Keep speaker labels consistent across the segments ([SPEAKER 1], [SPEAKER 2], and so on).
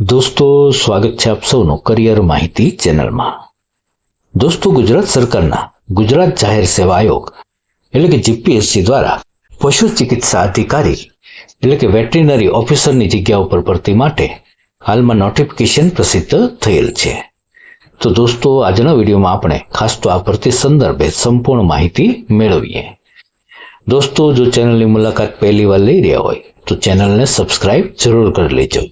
[SPEAKER 1] દોસ્તો, સ્વાગત છે આપ સૌનું કરિયર માહિતી ચેનલમાં. દોસ્તો, ગુજરાત સરકારના ગુજરાત જાહેર સેવા આયોગ, એટલે કે જીપીએસસી દ્વારા પશુ ચિકિત્સા અધિકારી, એટલે કે વેટરીનરી ઓફિસરની જગ્યા ઉપર ભરતી માટે હાલમાં નોટિફિકેશન પ્રસિદ્ધ થયેલ છે. તો દોસ્તો, આજના વિડીયોમાં આપણે ખાસ તો આ ભરતી સંદર્ભે સંપૂર્ણ માહિતી મેળવીએ. દોસ્તો, જો ચેનલની મુલાકાત પહેલી વાર લઈ રહ્યા હોય, તો ચેનલને સબસ્ક્રાઇબ જરૂર કરી લેજો.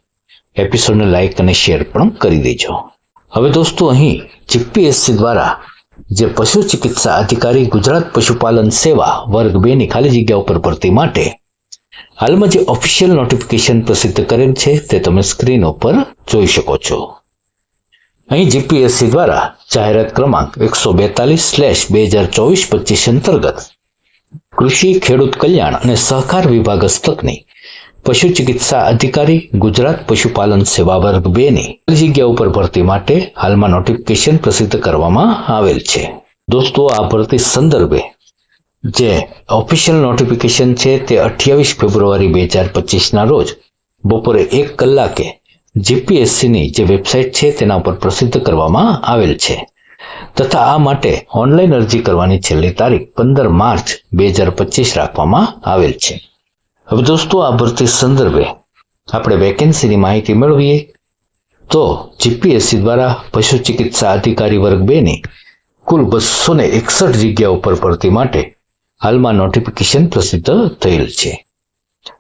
[SPEAKER 1] એપિસોડને લાઇક અને શેર પણ કરી દેજો. હવે દોસ્તો અહીં જીપીએસસી દ્વારા જે પશુ ચિકિત્સા અધિકારી ગુજરાત પશુપાલન સેવા વર્ગ બેની ખાલી જગ્યા ઉપર ભરતી માટે હાલમાં જે ઓફિશિયલ નોટિફિકેશન પ્રસિદ્ધ કરેલ છે તે તમે સ્ક્રીન ઉપર જોઈ શકો છો. અહીં જીપીએસસી દ્વારા જાહેરાત ક્રમાંક એકસો બેતાલીસ સ્લેશ બે હજાર ચોવીસ પચીસ અંતર્ગત કૃષિ, ખેડૂત કલ્યાણ અને સહકાર વિભાગ હસ્તકની પશુ ચિકિત્સા અધિકારી, ગુજરાત પશુપાલન સેવા વર્ગ બે ની જગ્યા ઉપર ભરતી માટે હાલમાં નોટિફિકેશન પ્રસિદ્ધ કરવામાં આવેલ છે. દોસ્તો, આ ભરતી સંદર્ભે જે ઓફિશિયલ નોટિફિકેશન છે તે અઠ્યાવીસ ફેબ્રુઆરી બે હજાર પચીસના રોજ બપોરે એક કલાકે જીપીએસસીની જે વેબસાઇટ છે તેના ઉપર પ્રસિદ્ધ કરવામાં આવેલ છે. તથા આ માટે ઓનલાઈન અરજી કરવાની છેલ્લી તારીખ પંદર માર્ચ બે હજાર પચીસ રાખવામાં આવેલ છે. હવે દોસ્તો, આ ભરતી સંદર્ભે આપણે વેકેન્સીની માહિતી મેળવીએ. તો જીપીએસસી દ્વારા પશુ ચિકિત્સા અધિકારી વર્ગ બેની કુલ બસો ને એકસઠ જગ્યા ઉપર ભરતી માટે હાલમાં નોટિફિકેશન પ્રસિદ્ધ થયેલ છે.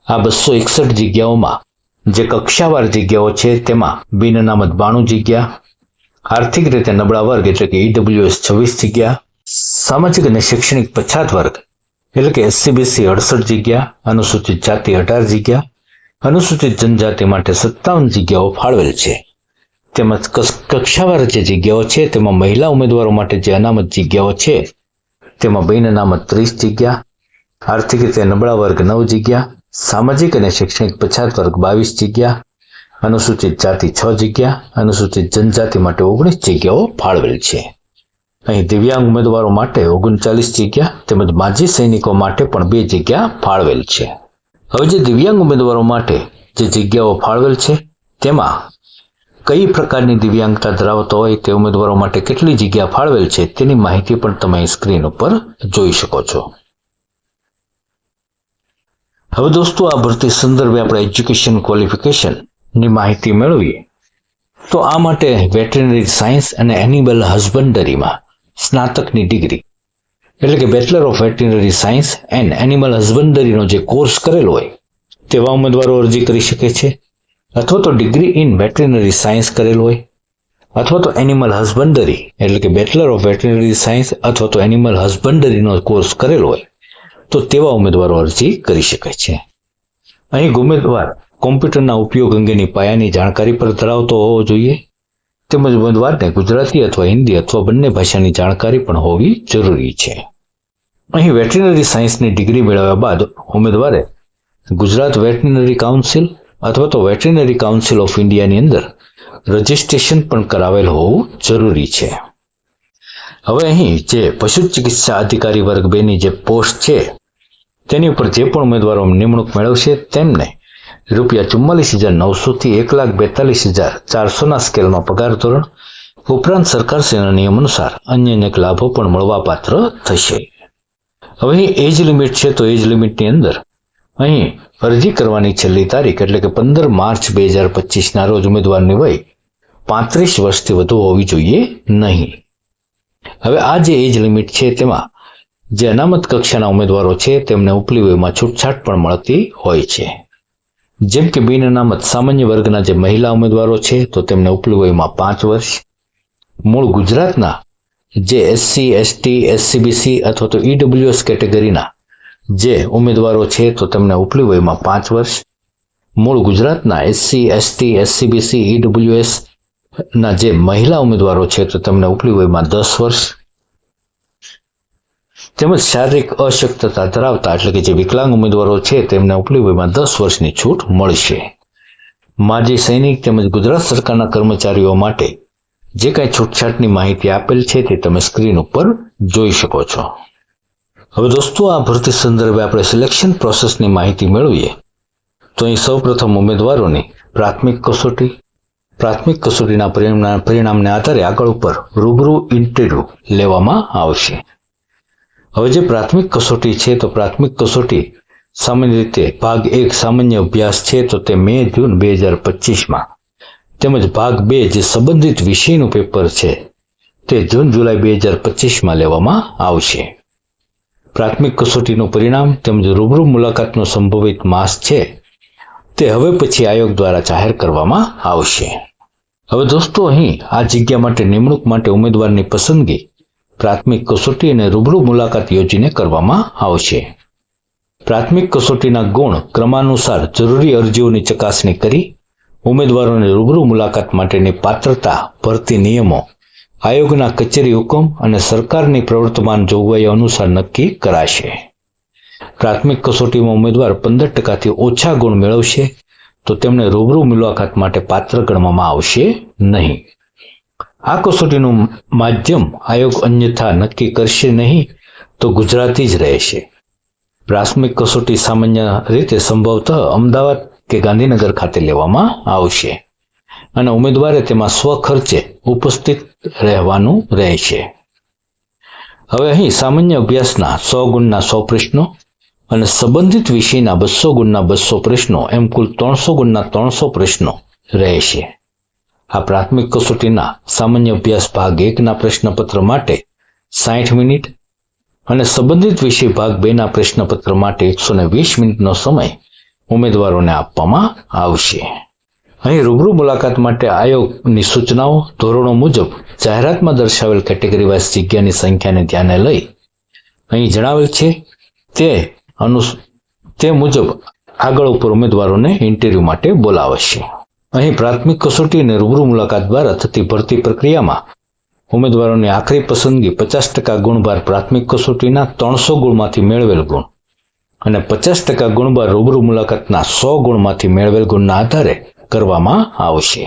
[SPEAKER 1] આ બસો એકસઠ જગ્યાઓમાં જે કક્ષાવાર જગ્યાઓ છે, તેમાં બિન અનામત બાણું જગ્યા, આર્થિક રીતે નબળા વર્ગ એટલે કે ઈડબ્લ્યુએસ છવ્વીસ જગ્યા, સામાજિક અને શૈક્ષણિક પછાત વર્ગ એટલે કે એસસીબીસી અડસઠ જગ્યા, અનુસૂચિત જાતિ અઢાર જગ્યા, અનુસૂચિત જનજાતિ માટે સત્તાવન જગ્યાઓ ફાળવેલ છે. તેમજ કક્ષાવાર જે જગ્યાઓ છે, તેમાં મહિલા ઉમેદવારો માટે જે અનામત જગ્યાઓ છે, તેમાં બિન અનામત ત્રીસ જગ્યા, આર્થિક રીતે નબળા વર્ગ નવ જગ્યા, સામાજિક અને શૈક્ષણિક પછાત વર્ગ બાવીસ જગ્યા, અનુસૂચિત જાતિ છ જગ્યા, અનુસૂચિત જનજાતિ માટે ઓગણીસ જગ્યાઓ ફાળવેલ છે. અહીં દિવ્યાંગ ઉમેદવારો માટે ઓગણચાલીસ જગ્યા તેમજ માજી સૈનિકો માટે પણ બે જગ્યા ફાળવેલ છે. હવે જે દિવ્યાંગ ઉમેદવારો માટે જે જગ્યાઓ ફાળવેલ છે, તેમાં કઈ પ્રકારની દિવ્યાંગતા ધરાવતો હોય તે ઉમેદવારો માટે કેટલી જગ્યા ફાળવેલ છે તેની માહિતી પણ તમે સ્ક્રીન ઉપર જોઈ શકો છો. હવે દોસ્તો આ ભરતી સંદર્ભે આપણે એજ્યુકેશન ક્વોલિફિકેશનની માહિતી મેળવીએ. તો આ માટે વેટરનરી સાયન્સ અને એનિમલ હસબન્ડરીમાં સ્નાતકની ડિગ્રી. એટલે કે bachelor of veterinary science and animal હસબન્ડરીનો જે કોર્સ કરેલો હોય, તેવા ઉમેદવારો અરજી કરી શકે છે. અથવા તો ડિગ્રી ઇન વેટરનરી સાયન્સ કરેલ હોય, અથવા તો એનિમલ હસબન્ડરી એટલે કે બેચલર ઓફ વેટરનરી સાયન્સ અથવા તો એનિમલ હસબન્ડરીનો કોર્સ કરેલો હોય, તો તેવા ઉમેદવારો અરજી કરી શકે છે. અહીં ઉમેદવાર કોમ્પ્યુટરના ઉપયોગ અંગેની પાયાની જાણકારી પર ધરાવતો હોવો જોઈએ. તેમજ ઉમેદવારને ગુજરાતી અથવા હિન્દી અથવા બંને ભાષાની જાણકારી પણ હોવી જરૂરી છે. અહીં વેટરનરી સાયન્સની ડિગ્રી મેળવ્યા બાદ ઉમેદવારે ગુજરાત વેટરનરી કાઉન્સિલ અથવા તો વેટરનરી કાઉન્સિલ ઓફ ઇન્ડિયાની અંદર રજિસ્ટ્રેશન પણ કરાવેલ હોવું જરૂરી છે. હવે અહીં જે પશુ ચિકિત્સા અધિકારી વર્ગ બેની જે પોસ્ટ છે, તેની ઉપર જે પણ ઉમેદવારો નિમણૂક મેળવશે તેમને રૂપિયા ચુમ્માલીસ હજાર નવસોથી એક લાખ બેતાલીસ હજાર ચારસોના સ્કેલમાં પગાર ધોરણ ઉપરાંત સરકારશ્રીના નિયમ અનુસાર અન્ય અનેક લાભો પણ મળવાપાત્ર થશે. હવે એજ લિમિટ છે તો એજ લિમિટની અંદર અહીં અરજી કરવાની છેલ્લી તારીખ એટલે કે પંદર માર્ચ બે હજાર પચીસના રોજ ઉમેદવારની વય પાંત્રીસ વર્ષથી વધુ હોવી જોઈએ નહીં. હવે આ જે એજ લિમિટ છે તેમાં જે અનામત કક્ષાના ઉમેદવારો છે તેમને ઉપલી વયમાં છૂટછાટ પણ મળતી હોય છે. જેમ કે બિન અનામત સામાન્ય વર્ગના જે મહિલા ઉમેદવારો છે, તો તેમને ઉપલી વયમાં પાંચ વર્ષ. મૂળ ગુજરાતના જે એસસી એસટી એસસીબીસી અથવા તો ઈડબ્લ્યુએસ કેટેગરીના જે ઉમેદવારો છે, તો તેમને ઉપલી વયમાં પાંચ વર્ષ. મૂળ ગુજરાતના એસસી એસટી એસસીબીસી ઈડબ્લ્યુએસ ના જે મહિલા ઉમેદવારો છે, તો તેમને ઉપલી વયમાં દસ વર્ષ. તેમજ શારીરિક અશક્તતા ધરાવતા એટલે કે જે વિકલાંગ ઉમેદવારો છે, તેમને ઉપલી વયમાં દસ વર્ષની છૂટ મળશે. માજી સૈનિક તેમજ ગુજરાત સરકારના કર્મચારીઓ માટે જે કાંઈ છૂટછાટની માહિતી આપેલ છે, તે તમે સ્ક્રીન ઉપર જોઈ શકો છો. હવે દોસ્તો, આ ભરતી સંદર્ભે આપણે સિલેક્શન પ્રોસેસની માહિતી મેળવીએ. તો અહીં સૌપ્રથમ ઉમેદવારોની પ્રાથમિક કસોટી. પ્રાથમિક કસોટીના પરિણામ પરિણામને આધારે આગળ ઉપર રૂબરૂ ઇન્ટરવ્યૂ લેવામાં આવશે. હવે જે પ્રાથમિક કસોટી છે, તો પ્રાથમિક કસોટી સામાન્ય રીતે ભાગ એક સામાન્ય અભ્યાસ છે, તો તે મે જૂન બે હજાર પચીસમાં. તેમજ ભાગ બે જે સંબંધિત વિષયનું પેપર છે, તે જૂન જુલાઈ બે હજાર પચીસમાં લેવામાં આવશે. પ્રાથમિક કસોટીનું પરિણામ તેમજ રૂબરૂ મુલાકાતનો સંભવિત માસ છે, તે હવે પછી આયોગ દ્વારા જાહેર કરવામાં આવશે. હવે દોસ્તો, અહીં આ જગ્યા માટે નિમણૂક માટે ઉમેદવારની પસંદગી પ્રાથમિક કસોટી અને રૂબરૂ મુલાકાત યોજીને કરવામાં આવશે. પ્રાથમિક કસોટીના ગુણ ક્રમાનુસાર જરૂરી અરજીઓની ચકાસણી કરી, ઉમેદવારોને રૂબરૂ મુલાકાત માટેની પાત્રતા, ભરતી નિયમો, આયોગના કચેરી હુકમ અને સરકારની પ્રવર્તમાન જોગવાઈઓ અનુસાર નક્કી કરાશે. પ્રાથમિક કસોટીમાં ઉમેદવાર પંદર ટકાથી ઓછા ગુણ મેળવશે, તો તેમને રૂબરૂ મુલાકાત માટે પાત્ર ગણવામાં આવશે નહીં. આ કસોટીનું માધ્યમ આયોગ અન્યથા નક્કી કરશે નહીં, તો ગુજરાતી જ રહેશે. પ્રાથમિક કસોટી સામાન્ય રીતે સંભવતઃ અમદાવાદ કે ગાંધીનગર ખાતે લેવામાં આવશે અને ઉમેદવારે તેમાં સ્વખર્ચે ઉપસ્થિત રહેવાનું રહેશે. હવે અહીં સામાન્ય અભ્યાસના સો ગુણના સો પ્રશ્નો અને સંબંધિત વિષયના બસો ગુણના બસો પ્રશ્નો, એમ કુલ ત્રણસો ગુણના ત્રણસો પ્રશ્નો રહેશે. આ પ્રાથમિક કસોટીના સામાન્ય અભ્યાસ ભાગ એકના પ્રશ્નપત્ર માટે સાઠ મિનિટ અને સંબંધિત વિષય ભાગ બેના પ્રશ્નપત્ર માટે એકસો ને વીસ મિનિટનો સમય ઉમેદવારોને આપવામાં આવશે. અહીં રૂબરૂ મુલાકાત માટે આયોગની સૂચનાઓ, ધોરણો મુજબ જાહેરાતમાં દર્શાવેલ કેટેગરી વાઇઝ જગ્યાની સંખ્યાને ધ્યાને લઈ અહીં જણાવેલ છે, તે અનુ તે મુજબ આગળ ઉપર ઉમેદવારોને ઇન્ટરવ્યૂ માટે બોલાવશે. અહીં પ્રાથમિક કસોટી અને રૂબરૂ મુલાકાત દ્વારા થતી ભરતી પ્રક્રિયામાં ઉમેદવારોની આખરી પસંદગી પચાસ ટકા ગુણભાર પ્રાથમિક કસોટીના ત્રણસો ગુણમાંથી મેળવેલ ગુણ અને પચાસ ટકા ગુણભાર રૂબરૂ મુલાકાતના સો ગુણમાંથી મેળવેલ ગુણના આધારે કરવામાં આવશે.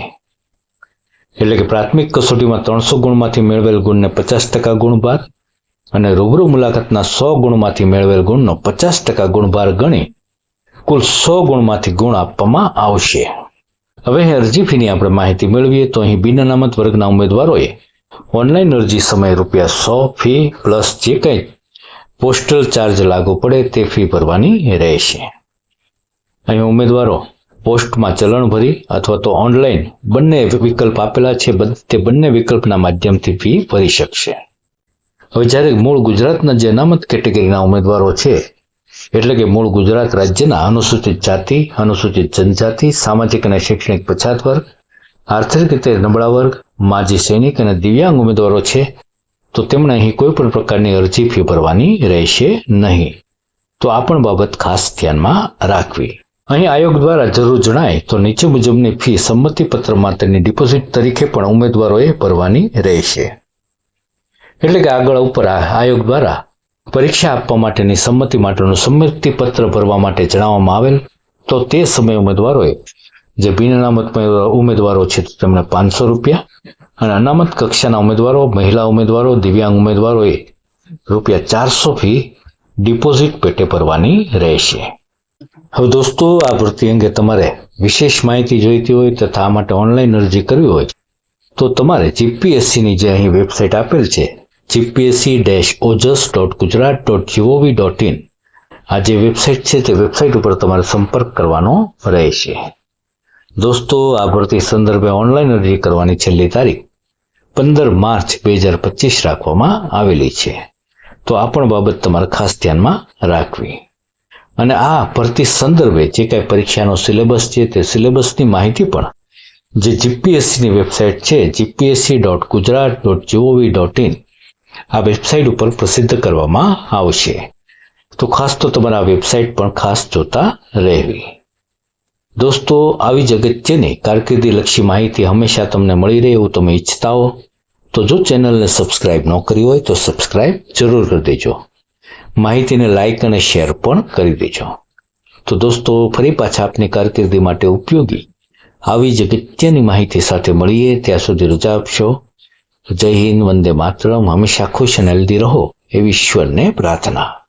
[SPEAKER 1] એટલે કે પ્રાથમિક કસોટીમાં ત્રણસો ગુણમાંથી મેળવેલ ગુણને પચાસ ટકા ગુણભાર અને રૂબરૂ મુલાકાતના સો ગુણમાંથી મેળવેલ ગુણનો પચાસ ટકા ગુણભાર ગણી કુલ સો ગુણમાંથી ગુણ આપવામાં આવશે. હવે અરજી ફીની આપણે માહિતી મેળવીએ તો અહીં બિન અનામત વર્ગના ઉમેદવારોએ ઓનલાઈન અરજી સમય રૂપિયા સો ફી પ્લસ જે કંઈ પોસ્ટલ ચાર્જ લાગુ પડે તે ફી ભરવાની રહેશે. અહીં ઉમેદવારો પોસ્ટમાં ચલણ ભરી અથવા તો ઓનલાઈન બંને વિકલ્પ આપેલા છે તે બંને વિકલ્પના માધ્યમથી ફી ભરી શકશે. હવે જ્યારે મૂળ ગુજરાતના જે અનામત કેટેગરીના ઉમેદવારો છે એટલે કે મૂળ ગુજરાત રાજ્યના અનુસૂચિત જાતિ, અનુસૂચિત જનજાતિ, સામાજિક અને શૈક્ષણિક પછાત વર્ગ, આર્થિક રીતે નબળા વર્ગ, માજી સૈનિક અને દિવ્યાંગ ઉમેદવારો છે, તો તેમણે અહીં કોઈ પણ પ્રકારની અરજી ફી ભરવાની રહેશે નહીં. તો આ પણ બાબત ખાસ ધ્યાનમાં રાખવી. અહીં આયોગ દ્વારા જરૂર જણાય તો નીચે મુજબની ફી સંમતિ પત્ર માટેની ડિપોઝિટ તરીકે પણ ઉમેદવારોએ ભરવાની રહેશે. એટલે કે આગળ ઉપર આયોગ દ્વારા પરીક્ષા આપવા માટેની સંમતિ માટેનું સંમતિ પત્ર ભરવા માટે જણાવવામાં આવેલ. તો તે સમયે ઉમેદવારોએ, જે બિન અનામત ઉમેદવારો છે તેમણે પાંચસો રૂપિયા અને અનામત કક્ષાના ઉમેદવારો, મહિલા ઉમેદવારો, દિવ્યાંગ ઉમેદવારોએ રૂપિયા ચારસો ફી ડિપોઝિટ પેટે ભરવાની રહેશે. હવે દોસ્તો, આ ભરતી અંગે તમારે વિશેષ માહિતી જોઈતી હોય તથા આ માટે ઓનલાઈન અરજી કરવી હોય તો તમારે જીપીએસસીની જે અહીં વેબસાઇટ આપેલ છે GPSC dash Ojas dot Gujarat dot GOV dot in આ જે વેબસાઇટ છે તે વેબસાઇટ ઉપર તમારે સંપર્ક કરવાનો રહેશે. દોસ્તો, આ ભરતી સંદર્ભે ઓનલાઈન અરજી કરવાની છેલ્લી તારીખ પંદર માર્ચ બે હજાર પચીસ રાખવામાં આવેલી છે. તો આ પણ બાબત તમારે ખાસ ધ્યાનમાં રાખવી. અને આ ભરતી સંદર્ભે જે કાંઈ પરીક્ષાનો સિલેબસ છે તે સિલેબસની માહિતી પણ જે જીપીએસસીની વેબસાઇટ છે GPSC dot Gujarat dot GOV dot in આ વેબસાઇટ ઉપર પ્રસિદ્ધ કરવામાં આવશે. તો ખાસ તો તમારે આ વેબસાઇટ પણ ખાસ જોતા રહેવી. દોસ્તો, આવી જ અગત્યની કારકિર્દી લક્ષી માહિતી હંમેશા તમને મળી રહે એવું તમે ઈચ્છતા હો, તો જો ચેનલને સબસ્ક્રાઇબ ન કરી હોય તો સબસ્ક્રાઇબ જરૂર કરી દેજો. માહિતીને લાઇક અને શેર પણ કરી દેજો. તો દોસ્તો, ફરી પાછા આપની કારકિર્દી માટે ઉપયોગી આવી જ માહિતી સાથે મળીએ. ત્યાં સુધી રજા આપશો. જય હિન્દ વંદે માતરમ. હંમેશા ખુશ અને હેલ્ધી રહો એવી ઈશ્વરને પ્રાર્થના.